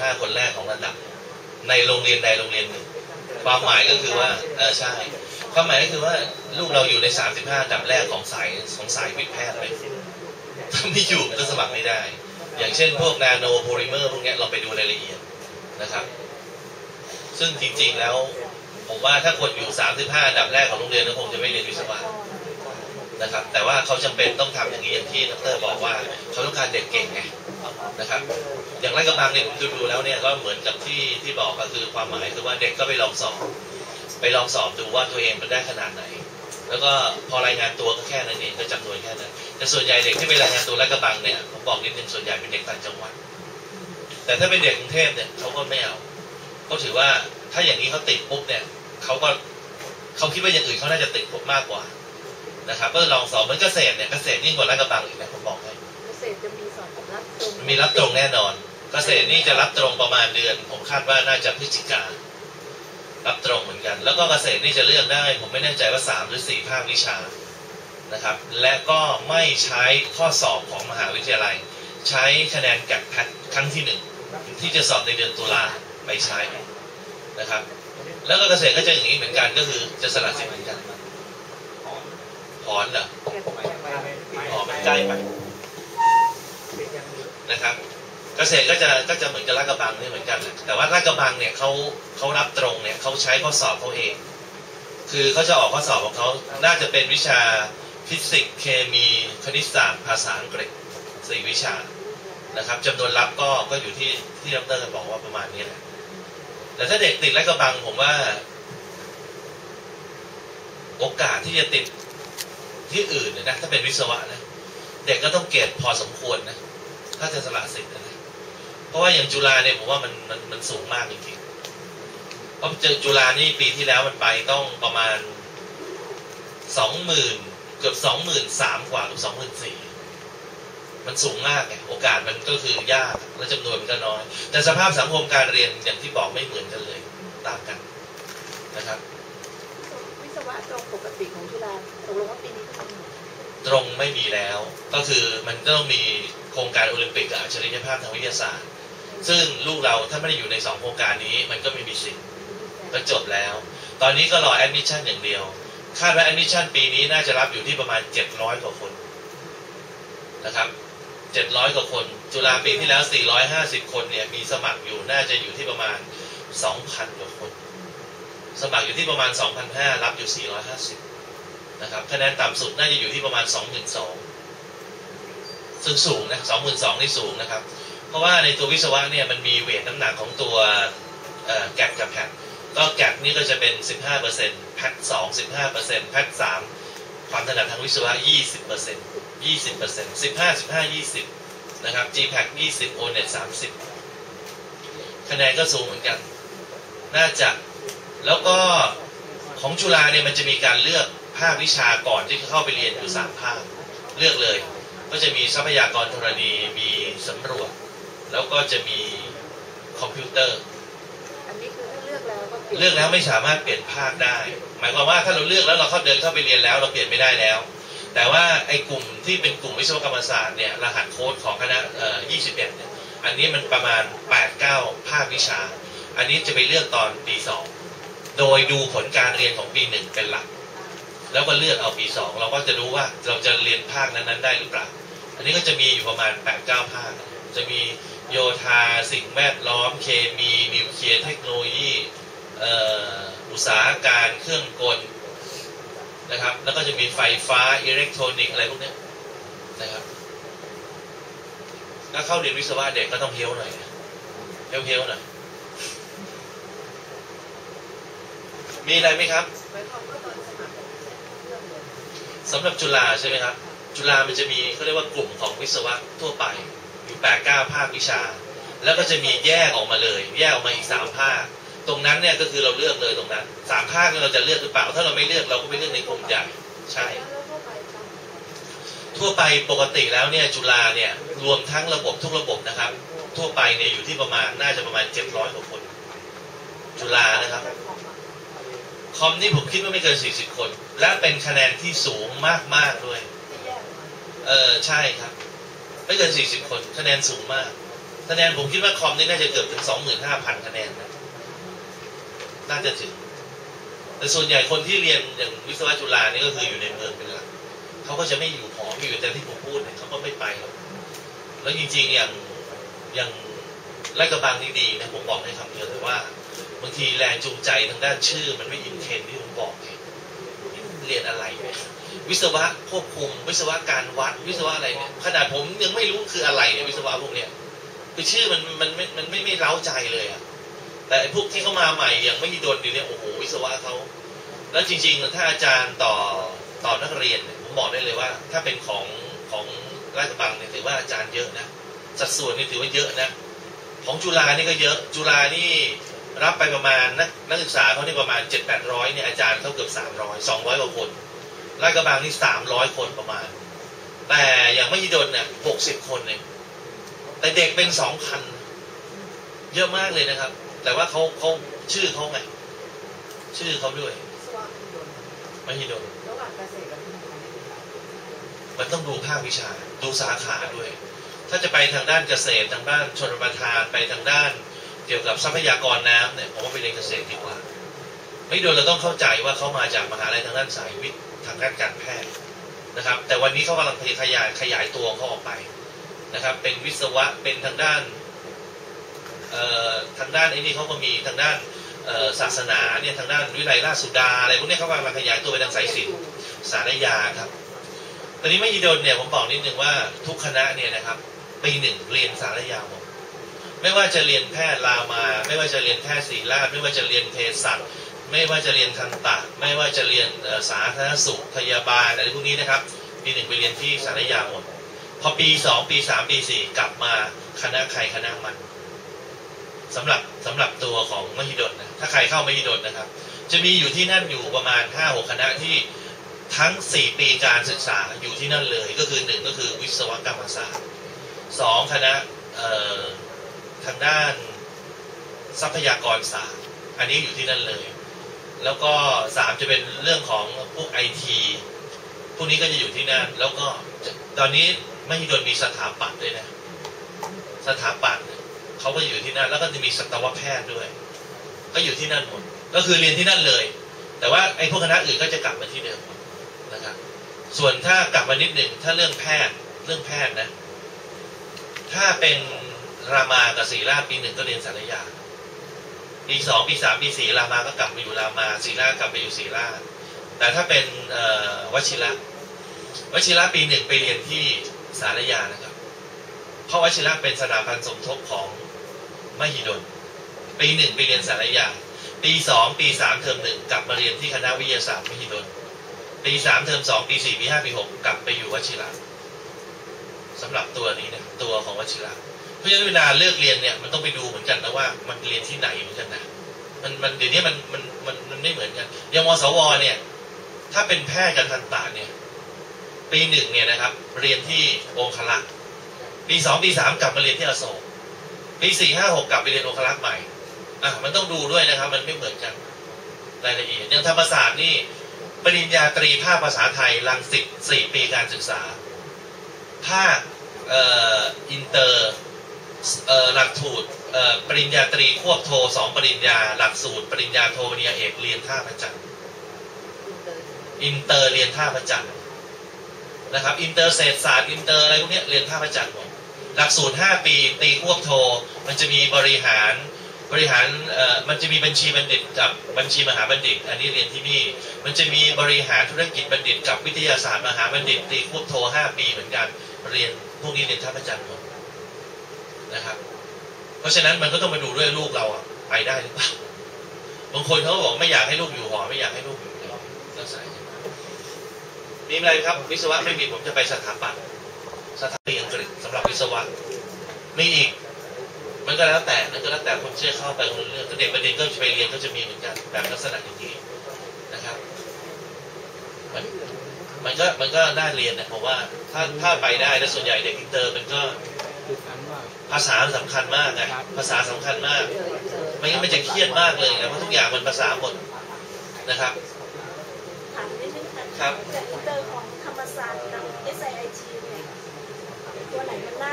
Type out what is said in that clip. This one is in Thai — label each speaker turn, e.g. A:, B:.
A: 35คนแรกของระดับ ในโรงเรียนใดโรงเรียนหนึ่ง ความหมายก็คือว่าเออใช่ความหมายก็คือว่าลูกเราอยู่ใน 35อันดับแรกของสายของสายวิทย์แพทย์เลยถ้าไม่อยู่ก็สมัครไม่ได้ อย่างเช่นพวกนาโนโพลิเมอร์พวกนี้เราไปดูรายละเอียดนะครับ ซึ่งจริงๆแล้วผมว่าถ้าคนอยู่ 35อันดับแรกของโรงเรียนก็คงจะไม่เรียนวิศวะนะครับ แต่ว่าเขาจำเป็นต้องทำอย่างนี้อย่างที่ดรบอกว่าเขาต้องการเด็กเก่งไง นะครับ อย่างไรกระบังเนี่ยผมดูดูแล้วเนี่ยก็เหมือนกับที่ที่บอกก็คือความหมายคือว่าเด็กก็ไปลองสอบ ไปลองสอบดูว่าตัวเองมันได้ขนาดไหน แล้วก็พอรายงานตัวก็แค่นั้นเองก็จำนวนแค่นั้นแต่ส่วนใหญ่เด็กที่ไปรายงานตัวและกระบังเนี่ยผมบอกนิดนึงส่วนใหญ่เป็นเด็กต่างจังหวัด แต่ถ้าเป็นเด็กกรุงเทพเนี่ยเขาก็ไม่เอาเขาถือว่าถ้าอย่างนี้เขาติดปุ๊บเนี่ยเขาก็เขาคิดว่าอย่างอื่นเขาน่าจะติดผมมากกว่านะครับก็ลองสอบเหมือนเกษตรเนี่ยเกษตรยิ่งกว่าและกระบังอีกนะผมบอกให้
B: มีรับตรง
A: แน่นอน เกษตรนี่จะรับตรงประมาณเดือน ผมคาดว่าน่าจะพฤศจิการับตรงเหมือนกัน แล้วก็เกษตรนี่จะเลือกได้ ผมไม่แน่ใจว่าสามหรือสี่ภาควิชานะครับ และก็ไม่ใช้ข้อสอบของมหาวิทยาลัย ใช้คะแนนแกดแพทครั้งที่หนึ่งที่จะสอบในเดือนตุลาไปใช้นะครับ แล้วก็เกษตรก็จะอย่างนี้เหมือนกันก็คือจะสละสิทธิ์เหมือนกันถอนเหรออ๋อมันใกล้ไป นะครับ เกษตรก็จะก็จะเหมือนกับลาดกระบังนี่เหมือนกันแหละแต่ว่าลาดกระบังเนี่ยเขาเขารับตรงเนี่ยเขาใช้ข้อสอบเขาเอง คือเขาจะออกข้อสอบของเขาน่าจะเป็นวิชาฟิสิกส์เคมีคณิตศาสตร์ภาษาอังกฤษสี่วิชานะครับจำนวนรับก็ก็อยู่ที่ที่ดรบอกว่าประมาณนี้แหละแต่ถ้าเด็กติดและกระบังผมว่า โอกาสที่จะติดที่อื่นเนี่ยนะถ้าเป็นวิศวะนะเด็กก็ต้องเกรดพอสมควรนะ ถ้าจะสละสิทธิ์นะเพราะว่าอย่างจุฬาเนี่ยผมว่ามันมันมันสูงมากจริงๆเพราะเจอจุฬานี่ปีที่แล้วมันไปต้องประมาณสองหมื่นเกือบสองหมื่นสามกว่าเกือสองหมื่นสี่มันสูงมากไงโอกาสมันก็คือยากและจำนวนมันก็น้อย แต่สภาพสังคมการเรียนอย่างที่บอกไม่เหมือนกันเลยต่างกันนะครับ
B: วิศวะตรงปกติของจุฬาตกลงว่าปีนี้ก็มี
A: ตรงไม่มีแล้ว ก็คือมันก็ต้องมีโครงการโอลิมปิกกับอัจฉริยภาพทางวิทยาศาสตร์ ซึ่งลูกเราถ้าไม่ได้อยู่ในสองโครงการนี้ มันก็ไม่มีสิทธิ์ก็จบแล้ว ตอนนี้ก็รอแอดมิชชั่นอย่างเดียวคาดว่าแอดมิชชั่นปีนี้น่าจะรับอยู่ที่ประมาณ700กว่าคนนะครับ700กว่าคน จุฬาปีที่แล้ว450คนเนี่ยมีสมัครอยู่น่าจะอยู่ที่ประมาณ2,000กว่าคน สมัครอยู่ที่ประมาณ2,500รับอยู่450 นะครับคะแนนต่ำสุดน่าจะอยู่ที่ประมาณ 2 2 0 0ซึ่งสูงนะ2 2 0 0นี่สูงนะครับ เพราะว่าในตัววิศวะเนี่ยมันมีเวทน้ำหนักของตัวแกดกับแพทก็แกดนี่ก็จะเป็น 15%แพท2 15%แพท3ความถนัดทางวิศวะ 20% 20% 15 15 20 นะครับ GPAC 20 ONET 30 คะแนนก็สูงเหมือนกัน น่าจะ แล้วก็ของจุฬาเนี่ยมันจะมีการเลือก ภาควิชาก่อนที่จะเข้าไปเรียนอยู่3ภาคเลือกเลย ก็จะมีทรัพยากรธรณีมีสำรวจ แล้วก็จะมีคอมพิวเตอร์
B: อันนี้คือถ้าเลือกแล้วก็ปยน
A: เลือกแล้วไม่สามารถเปลี่ยนภาคได้ หมายความว่าถ้าเราเลือกแล้วเราเข้าเดินเข้าไปเรียนแล้ว เราเปลี่ยนไม่ได้แล้ว แต่ว่าไอ้กลุ่มที่เป็นกลุ่มวิศวกรรมศาสตร์เนี่ยรหัสโค้ดของคณะเอ่อ21เนี่ยอันนี้มันประมาณ 8-9 ภาควิชา อันนี้จะไปเลือกตอนปี 2 โดยดูผลการเรียนของปี 1 เป็นหลัก แล้วก็เลือกเอาปี2เราก็จะรู้ว่าเราจะเรียนภาคนั้นๆ ได้หรือเปล่า อันนี้ก็จะมีอยู่ประมาณ8-9ภาค จะมีโยธาสิ่งแวดล้อมเคมีนิวเคลียร์เทคโนโลยีอุตสาหการเครื่องกลนะครับ แล้วก็จะมีไฟฟ้าอิเล็กทรอนิกส์อะไรพวกนี้นะครับถ้าเข้าเรียนวิศวะเด็กก็ต้องเพี้ยวหน่อยเพี้ยวๆหน่อยมีอะไรไหมครับ
B: สำ
A: หรับจุฬาใช่ไหมครับ จุฬามันจะมีเขาเรียกว่ากลุ่มของวิศวะทั่วไปมีแปดเก้าภาควิชา แล้วก็จะมีแยกออกมาเลย แยกออกมาอีกสามภาค ตรงนั้นเนี่ยก็คือเราเลือกเลยตรงนั้นสามภาคเราจะเลือกหรือเปล่า ถ้าเราไม่เลือกเราก็ไปเลือกในกลุ่มใหญ่ใช่
B: ทั่วไปท
A: ทั่วไปปกติแล้วเนี่ยจุฬาเนี่ยรวมทั้งระบบทุกระบบนะครับ ทั่วไปเนี่ยอยู่ที่ประมาณน่าจะประมาณเจ็ดร้อยกว่าคน จุฬานะครับคอมนี่ผมคิดว่าไม่เกินสี่สิบคน และเป็นคะแนนที่สูงมากๆด้วย
B: ที่แย
A: เออใช่ครับ ไม่เกินสี่สิบคนคะแนนสูงมาก คะแนนผมคิดว่าคอมนี่น่าจะเกือบถึงสองหมื่นห้าพันคะแนนนะน่าจะถึง แต่ส่วนใหญ่คนที่เรียนอย่างวิศวะจุฬานี่ก็คืออยู่ในเมืองเป็นหลักเขาก็จะไม่อยู่หอไม่อยู่แต่ที่ผมพูดเนี่ยเขาก็ไม่ไปหรอกแล้วจริงๆอย่างอย่างไร่กระบังนี่ดีนะผมบอกให้คำเดียวเลยว่า บางทีแรงจูงใจทางด้านชื่อมันไม่อินเทนที่ผมบอกไง เรียนอะไรเนี่ยวิศวะควบคุม วิศวะการวัด วิศวะอะไรเนี่ยขนาดผมยังไม่รู้คืออะไรเนี่ยวิศวะพวกเนี้ยคือชื่อมันมันไม่มันไม่ไม่เล้าใจเลยอะแต่ไอ้พวกที่เข้ามาใหม่อย่างไม่มีดนอยู่เนี่ยโอ้โหวิศวะเขาแล้วจริงๆถ้าอาจารย์ต่อต่อนักเรียนผมบอกได้เลยว่า ถ้าเป็นของของราชบังเนี่ยถือว่าอาจารย์เยอะนะสัดส่วนนี่ถือว่าเยอะนะ ของจุฬานี่ก็เยอะ จุฬานี่ รับไปประมาณนักนักศึกษาเขานี่ประมาณเจ็ดแปดร้อยเนี่ยอาจารย์เขาเกือบสามร้อยสองร้อยกว่าคนราชกระบังนี่สามร้อยคนประมาณ แต่อย่างไมหิดลเนี่ยหกสิบคนเองแต่เด็กเป็นสองพันเยอะมากเลยนะครับ แต่ว่าเขาเขาชื่อเขาไงชื่อเขาด้วย
B: มหิดล
A: มหิดล
B: ระหว่างเกษตรกับพิมพ์
A: มันต้องดูภาควิชา ดูสาขาด้วย ถ้าจะไปทางด้านเกษตรทางด้านชนประทานไปทางด้าน กี่ยวกับทรัพยากรน้ำเนี่ยผมว่าไปเรียนเกษตรดีกว่า ไม่โดยเราต้องเข้าใจว่าเขามาจากมหาลัยทางด้านสายวิทย์ทางด้านการแพทย์นะครับ แต่วันนี้เขากำลังขยายขยายตัวเขาออกไปนะครับ เป็นวิศวะเป็นทางด้านทางด้านไอ้นี่เขาก็มีทางด้านศาสนาเนี่ยทางด้านวิไลราชสุดาอะไรพวกนี้เขากำลังขยายตัวไปทางสายศิลป์สารยาครับ ตอนนี้ไม่ยีดนเนี่ยผมบอกนิดนึงว่าทุกคณะเนี่ยนะครับปีหนึ่งเรียนสารยาหมด ไม่ว่าจะเรียนแพทย์รามา ไม่ว่าจะเรียนแพทย์ศิริราชไม่ว่าจะเรียนเภสัชไม่ว่าจะเรียนทันตะ ไม่ว่าจะเรียนสาธารณสุขพยาบาลอะไรพวกนี้นะครับปีหนึ่งไปเรียนที่สารยาหมดพอปีสองปีสามปีสี่กลับมาคณะใครคณะมันสำหรับสำหรับตัวของมหิดลนะถ้าใครเข้ามหิดลนะครับ จะมีอยู่ที่นั่นอยู่ประมาณห้าหกคณะที่ทั้ง4ปีการศึกษาอยู่ที่นั่นเลย ก็คือหนึ่งก็คือวิศวกรรมศาสตร์สองคณะเอ่อ ทางด้านทรัพยากรศาสตร์อันนี้อยู่ที่นั่นเลย แล้วก็สามจะเป็นเรื่องของพวกไอทีพวกนี้ก็จะอยู่ที่นั่น แล้วก็ตอนนี้มหิดลมีสถาปัตย์ด้วยนะ สถาปัตย์เนี่ยเขาก็อยู่ที่นั่น แล้วก็จะมีสัตวแพทย์ด้วย ก็อยู่ที่นั่นหมด ก็คือเรียนที่นั่นเลย แต่ว่าไอ้พวกคณะอื่นก็จะกลับมาที่เดิมนะครับ ส่วนถ้ากลับมานิดหนึ่งถ้าเรื่องแพทย์เรื่องแพทย์นะ ถ้าเป็น รามากับศรีราชปีหนึ่งก็เรียนสารยาปีสองปีสามปีสี่รามาก็กลับมาอยู่รามาศรีราชกลับไปอยู่ศรีราชแต่ถ้าเป็นวชิระวชิระปีหนึ่งไปเรียนที่สารยานะครับ เพราะวชิระเป็นสถาบันสมทบของมหิดลปีหนึ่งไปเรียนสารยา ปีสองปีสามเทอมหนึ่งกลับมาเรียนที่คณะวิทยาศาสตร์มหิดลปีสามเทอมสองปีสี่ปีห้าปีหกกลับไปอยู่วชิระสำหรับตัวนี้นะตัวของวชิระ เพราะฉะนั้นเวลาเลิกเรียนเนี่ยมันต้องไปดูเหมือนกันนะว่ามันเรียนที่ไหนเหมือนกันนะมันมันเดี๋ยวนี้มันมันมันมันไม่เหมือนกันอย่างมสวเนี่ย ถ้าเป็นแพทย์กับทันตะเนี่ย ปีหนึ่งเนี่ยนะครับ เรียนที่องคลักษ์ปีสองปีสามกลับมาเรียนที่อโศกปีสี่ห้าหกกลับไปเรียนองคลักษ์ใหม่อะมันต้องดูด้วยนะครับ มันไม่เหมือนกันรายละเอียดอย่างธรรมศาสตร์นี่ปริญญาตรีภาคภาษาไทยรังสิตสี่ปีการศึกษา ภาคเอ่ออินเตอร์ หลักสูตรเอ่อปริญญาตรีควบโทสองปริญญา หลักสูตร ปริญญาโทปริญญาเอกเรียนท่าพระจันทร์
B: อินเตอร์
A: อินเตอร์เรียนท่าพระจันทร์นะครับ อินเตอร์เศรษฐศาสตร์อินเตอร์อะไรพวกเนี้ยเรียนท่าพระจันทร์หมดหลักสูตร 5 ปีตีควบโท มันจะมีบริหารบริหารเอ่อมันจะมีบัญชีบัณฑิตกับบัญชีมหาบัณฑิต อันนี้เรียนที่นี่ มันจะมีบริหารธุรกิจบัณฑิตกับวิทยาศาสตร์มหาบัณฑิตตีควบโท 5 ปีเหมือนกันเรียนพวกนี้เรียนท่าพระจันทร์หมด นะครับ เพราะฉะนั้นมันก็ต้องมาดูด้วยลูกเราอะไปได้หรือเปล่าบางคนเขาก็บอกไม่อยากให้ลูกอยู่หอไม่อยากให้ลูกอยู่ในลักษณะอย่างนั้นมีอะไรครับ วิศวะไม่มีผมจะไปสถาปัตย์สถาปัตย์อังกฤษสำหรับวิศวะมีอีก มันก็แล้วแต่นั่นก็แล้วแต่คนเชื่อเข้าไปคนเรื่องเด็กประเด็นก็จะไปเรียนก็จะมีเหมือนกันแบบลักษณะอย่างนี้นะครับมันมันก็มันก็น่าเรียนนะผมว่าถ้าถ้าไปได้แล้วส่วนใหญ่เด็กอินเตอร์มันก็ ภาษาสำคัญมากไงภาษาสำคัญมาก
B: อินเตอร์อินเตอร์
A: ไม่งั้นมันจะเครียดมากเลยนะเพราะทุกอย่างมันภาษาหมดนะครับ
B: ถามนิดนึงค่ะ
A: ครับ
B: จากอินเตอร์ของธรรมศาสตร์กับ SIIT เนี่ยตัวไหนมันน่า